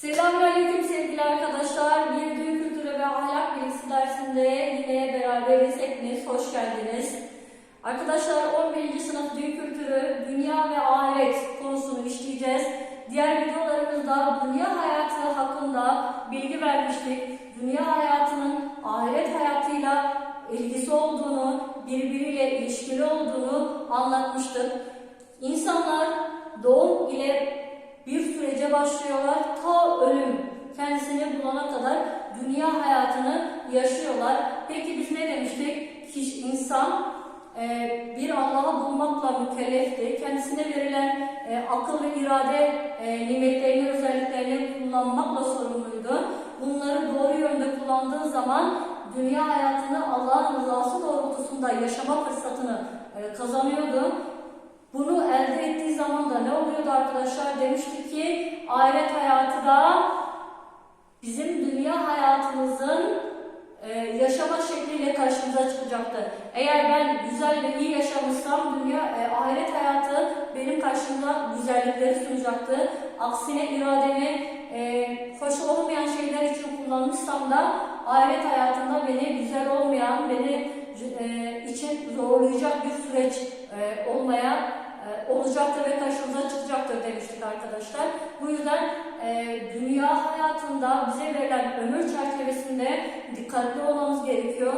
Selamünaleyküm sevgili arkadaşlar. Bir din kültürü ve ahlak bilgisi dersinde yine beraberiz. Hepiniz hoş geldiniz. Arkadaşlar 11. sınıf din kültürü, dünya ve ahiret konusunu işleyeceğiz. Diğer videolarımızda dünya hayatı hakkında bilgi vermiştik. Dünya hayatının ahiret hayatıyla ilgisi olduğunu, birbiriyle ilişkili olduğunu anlatmıştık. İnsanlar doğum ile bir sürece başlıyorlar. Ta ölüm kendisini bulana kadar dünya hayatını yaşıyorlar. Peki biz ne demiştik? Kişi, insan e, bir Allah'ı bulmakla mükellefti. Kendisine verilen e, akıl ve irade e, nimetlerini, özelliklerini kullanmakla sorumluydu. Bunları doğru yönde kullandığı zaman dünya hayatını Allah'ın rızası doğrultusunda yaşama fırsatını e, kazanıyordu. Bunu elde ettiği zaman da ne oluyordu arkadaşlar? Demiştik ki ahiret hayatı da bizim dünya hayatımızın e, yaşama şekliyle karşımıza çıkacaktı. Eğer ben güzel ve iyi yaşamışsam dünya e, ahiret hayatı benim karşımda güzellikleri sunacaktı. Aksine irademi e, hoş olmayan şeyler için kullanmışsam da ahiret hayatında beni güzel olmayan, beni e, için zorlayacak bir süreç e, olmaya olacaktır ve karşımıza çıkacaktır demiştik arkadaşlar. Bu yüzden e, dünya hayatında bize verilen ömür çerçevesinde dikkatli olmamız gerekiyor.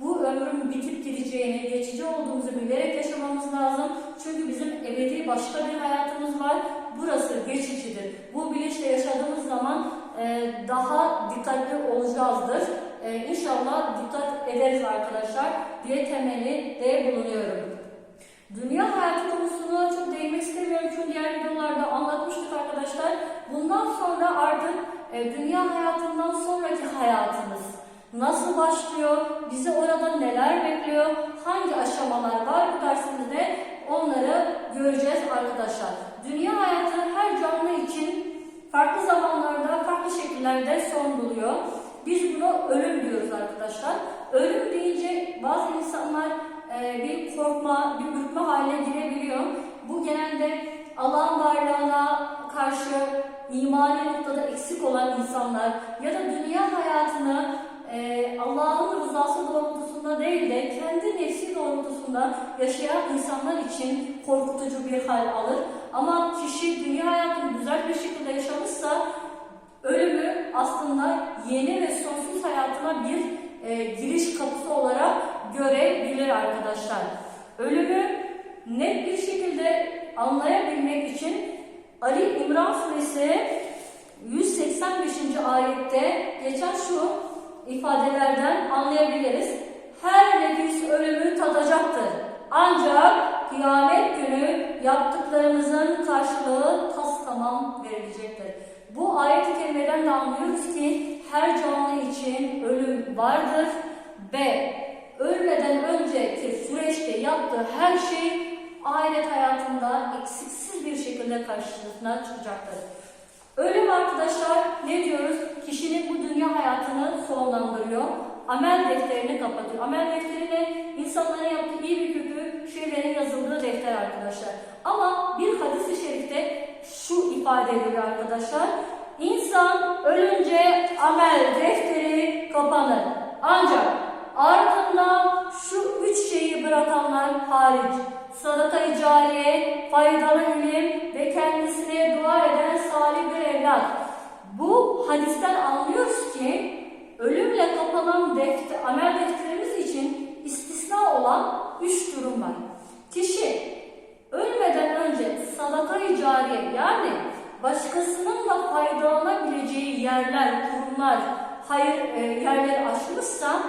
Bu ömrün bitip gideceğini, geçici olduğumuzu bilerek yaşamamız lazım. Çünkü bizim ebedi başka bir hayatımız var. Burası geçicidir. Bu bilinçle yaşadığımız zaman e, daha dikkatli olacağızdır. E, inşallah dikkat ederiz arkadaşlar diye temenni de bulunuyorum. Dünya hayatı konusuna çok değinmek istemiyorum çünkü diğer videolarda anlatmıştık arkadaşlar. Bundan sonra artık e, dünya hayatından sonraki hayatımız nasıl başlıyor, bizi orada neler bekliyor, hangi aşamalar var bu dersimizde onları göreceğiz arkadaşlar. Dünya hayatı her canlı için farklı zamanlarda, farklı şekillerde son buluyor. Biz buna ölüm diyoruz arkadaşlar. Ölüm deyince bazı insanlar bir korkma, bir ürkme haline girebiliyor. Bu genelde Allah'ın varlığına karşı imani noktada eksik olan insanlar ya da dünya hayatını e, Allah'ın rızası doğrultusunda değil de kendi nefsi doğrultusunda yaşayan insanlar için korkutucu bir hal alır. Ama kişi dünya hayatını güzel bir şekilde yaşamışsa ölümü aslında yeni ve sonsuz hayatına bir e, giriş kapısı olarak görebilir arkadaşlar. Ölümü net bir şekilde anlayabilmek için Ali İmran suresi 185. ayette geçen şu ifadelerden anlayabiliriz. Her nefis ölümü tadacaktır. Ancak kıyamet günü yaptıklarımızın karşılığı tas tamam verilecektir. Bu ayet-i kerimeden de anlıyoruz ki her canlı için ölüm vardır ve ölmeden önceki süreçte yaptığı her şey ahiret hayatında eksiksiz bir şekilde karşısına çıkacaktır. Ölüm arkadaşlar ne diyoruz? Kişinin bu dünya hayatını sonlandırıyor. Amel defterini kapatıyor. Amel defteri ne? İnsanların yaptığı iyi bir kötü şeylerin yazıldığı defter arkadaşlar. Ama bir hadis-i şerifte şu ifade ediliyor arkadaşlar. İnsan ölünce amel defteri kapanır. Ancak ardından şu üç şeyi bırakanlar hariç. Sadaka-i cariye, faydalı ilim ve kendisine dua eden salih bir evlat. Bu hadisten anlıyoruz ki ölümle kapanan defter, amel defterimiz için istisna olan üç durum var. Kişi ölmeden önce sadaka-i cariye yani başkasının da faydalanabileceği yerler, kurumlar, hayır e, yerleri açmışsa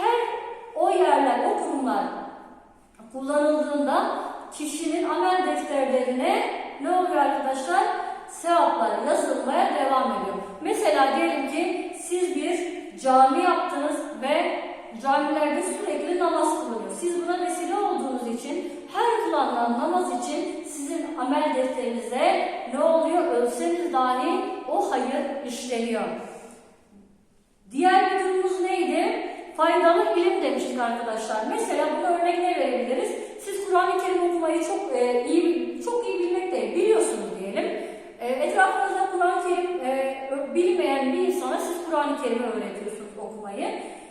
her o yerler, o kurumlar kullanıldığında kişinin amel defterlerine ne oluyor arkadaşlar? Sevaplar yazılmaya devam ediyor. Mesela diyelim için arkadaşlar. Mesela bunu örnek ne verebiliriz? Siz Kur'an-ı Kerim okumayı çok e, iyi çok iyi bilmek de biliyorsunuz diyelim. E, etrafınızda Kur'an-ı Kerim e, bilmeyen bir insana siz Kur'an-ı Kerim'i öğretiyorsunuz okumayı.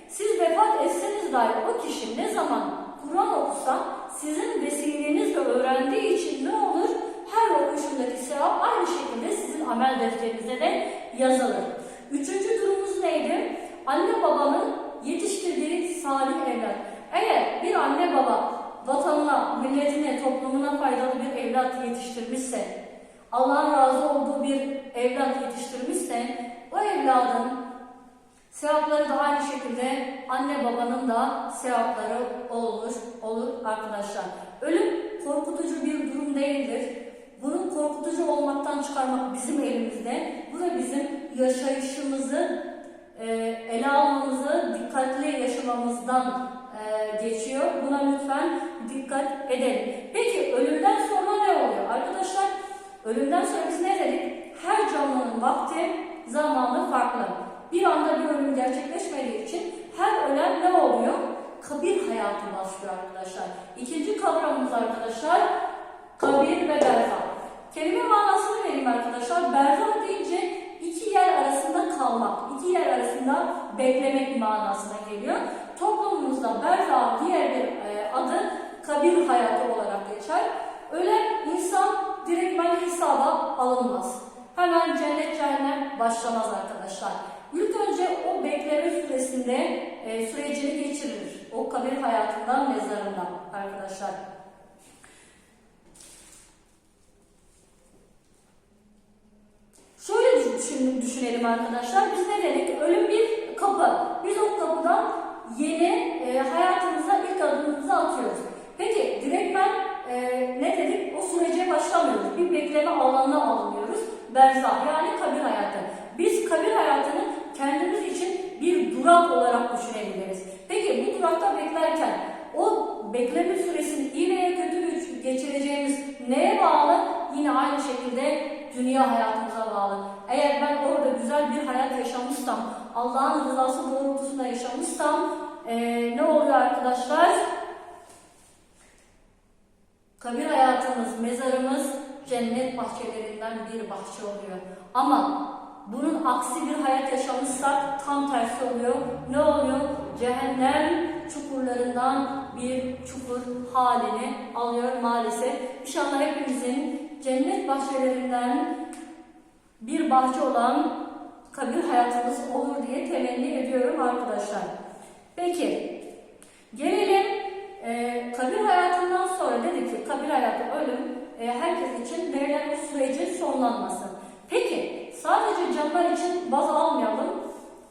Siz vefat etseniz dahi o kişi ne zaman Kur'an okusa sizin vesilenizle öğrendiği için ne olur? Her okuşundaki sevap aynı şekilde sizin amel defterinize de yazılır. Üçüncü durumumuz neydi? Anne babanın yetiştirdiği salih evlat. Eğer bir anne baba vatanına, milletine, toplumuna faydalı bir evlat yetiştirmişse, Allah'ın razı olduğu bir evlat yetiştirmişse, o evladın sevapları da aynı şekilde anne babanın da sevapları olur, olur arkadaşlar. Ölüm korkutucu bir durum değildir. Bunu korkutucu olmaktan çıkarmak bizim elimizde. Bu da bizim yaşayışımızı e, ele almamızı, dikkatli yaşamamızdan e, geçiyor. Buna lütfen dikkat edelim. Peki ölümden sonra ne oluyor? Arkadaşlar ölümden sonra biz ne dedik? Her canlının vakti, zamanı farklı. Bir anda bir ölüm gerçekleşmediği için her ölen ne oluyor? Kabir hayatı başlıyor arkadaşlar. İkinci kavramımız arkadaşlar kabir ve berzah. Kelime manasını kalmak, iki yer arasında beklemek manasına geliyor. Toplumumuzda berzah diğer bir e, adı kabir hayatı olarak geçer. Ölen insan direktmen hesaba alınmaz. Hemen cennet cehennem başlamaz arkadaşlar. İlk önce o bekleme süresinde e, sürecini geçirir. O kabir hayatından mezarından arkadaşlar. Şöyle düşün, düşünelim arkadaşlar. Biz ne dedik? Ölüm bir kapı. Biz o kapıdan yeni e, hayatımıza ilk adımımızı atıyoruz. Peki direktmen e, ne dedik? O sürece başlamıyoruz. Bir bekleme alanına alınıyoruz. Berzah yani kabir hayatı. Biz kabir hayatını kendimiz için bir durak olarak düşünebiliriz. Peki bu durakta beklerken o bekleme süresini iyi veya kötü geçireceğimiz neye bağlı? Yine aynı şekilde dünya hayatımıza bağlı. Eğer ben orada güzel bir hayat yaşamışsam, Allah'ın rızası doğrultusunda yaşamışsam ee, ne oluyor arkadaşlar? Kabir hayatımız, mezarımız cennet bahçelerinden bir bahçe oluyor. Ama bunun aksi bir hayat yaşamışsak tam tersi oluyor. Ne oluyor? Cehennem çukurlarından bir çukur halini alıyor maalesef. İnşallah hepimizin cennet bahçelerinden bir bahçe olan kabir hayatımız olur diye temenni ediyorum arkadaşlar. Peki, gelelim e, kabir hayatından sonra dedik ki kabir hayatı ölüm e, herkes için verilen bir sürecin sonlanması. Peki, sadece canlar için baz almayalım.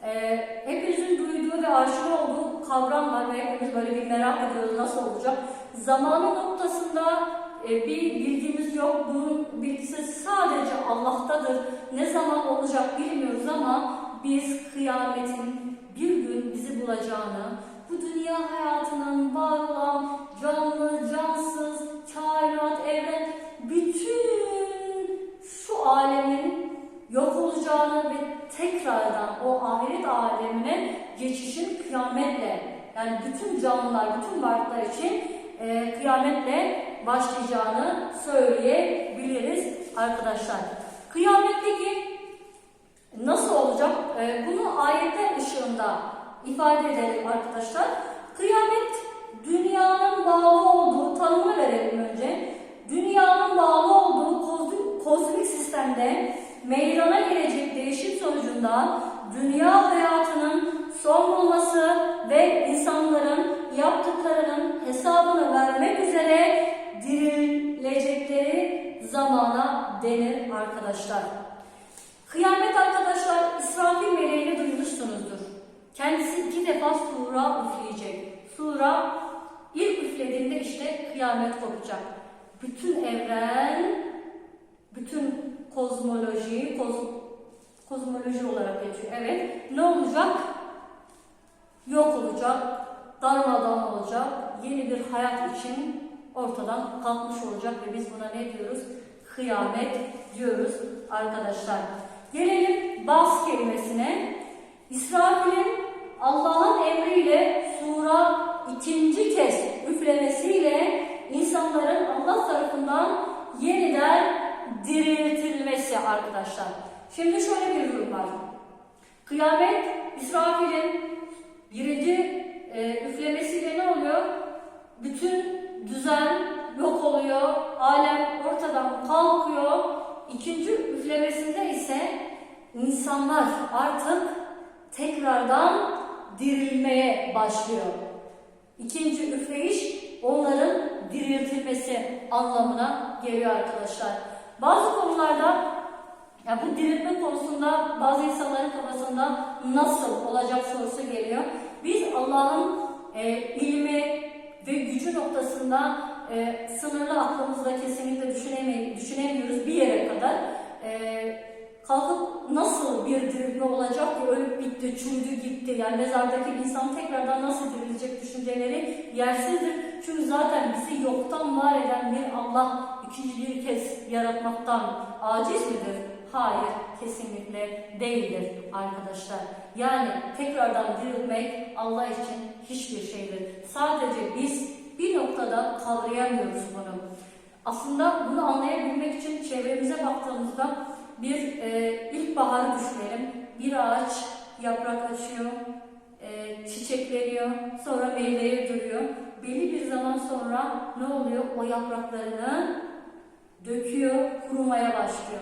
E, hepinizin duyduğu ve aşina olduğu kavram var ve hepimiz böyle bir merak ediyoruz nasıl olacak. Zamanı noktasında e, bir bilgimiz yok. Bunun bilgisi sadece Allah'tadır. Ne zaman olacak bilmiyoruz ama biz kıyametin bir gün bizi bulacağını, bu dünya hayatının var olan canlı, cansız, kainat, evren, bütün şu alemin yok olacağını ve tekrardan o ahiret alemine geçişin kıyametle, yani bütün canlılar, bütün varlıklar için e, kıyametle başlayacağını söyleyebiliriz arkadaşlar. Kıyametteki nasıl olacak? E, bunu ayetler ışığında ifade edelim arkadaşlar. Kıyamet dünyanın bağlı olduğu tanımını verelim önce. Dünyanın bağlı olduğu kozmik sistemde meydana gelecek değişim sonucunda dünya hayatının kıyamet kopacak. Bütün evren, bütün kozmoloji, koz, kozmoloji olarak geçiyor. Evet. Ne olacak? Yok olacak, darmadan olacak, yeni bir hayat için ortadan kalkmış olacak ve biz buna ne diyoruz? Kıyamet diyoruz arkadaşlar. Gelelim bas kelimesine. İsrafil'in Allah'ın emriyle sura ikinci kez üflemesiyle insanların Allah tarafından yeniden diriltilmesi arkadaşlar. Şimdi şöyle bir durum var. Kıyamet İsrafil'in birinci e, üflemesiyle ne oluyor? Bütün düzen yok oluyor, alem ortadan kalkıyor. İkinci üflemesinde ise insanlar artık tekrardan dirilmeye başlıyor. İkinci üfleyiş onların diriltilmesi anlamına geliyor arkadaşlar. Bazı konularda ya bu diriltme konusunda bazı insanların kafasında nasıl olacak sorusu geliyor. Biz Allah'ın e, ilmi ve gücü noktasında e, sınırlı aklımızda kesinlikle düşünemiyoruz bir yere kadar. E, kalkıp nasıl bir dirilme olacak ki ölüp bitti, çürüdü gitti. Yani mezardaki insan tekrardan nasıl dirilecek düşünceleri yersizdir. Çünkü zaten bizi yoktan var eden bir Allah ikinci bir kez yaratmaktan aciz midir? Hayır, kesinlikle değildir arkadaşlar. Yani tekrardan dirilmek Allah için hiçbir şeydir. Sadece biz bir noktada kavrayamıyoruz bunu. Aslında bunu anlayabilmek için çevremize baktığımızda bir e, ilkbaharı düşünelim. Bir ağaç yaprak açıyor, e, çiçek veriyor, sonra meyveye duruyor. Belli bir zaman sonra ne oluyor? O yapraklarını döküyor, kurumaya başlıyor.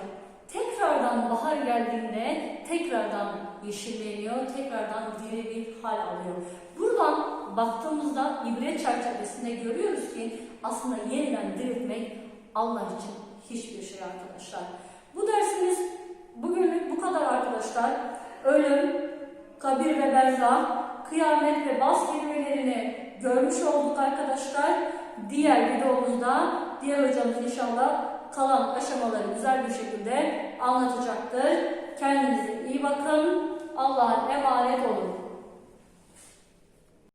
Tekrardan bahar geldiğinde tekrardan yeşilleniyor, tekrardan diri bir hal alıyor. Buradan baktığımızda ibret çerçevesinde görüyoruz ki aslında yeniden diriltmek Allah için hiçbir şey arkadaşlar. Bu dersimiz bugünlük bu kadar arkadaşlar. Ölüm, kabir ve berzah, kıyamet ve bas kelimelerini görmüş olduk arkadaşlar. Diğer videomuzda diğer hocamız inşallah kalan aşamaları güzel bir şekilde anlatacaktır. Kendinize iyi bakın. Allah'a emanet olun.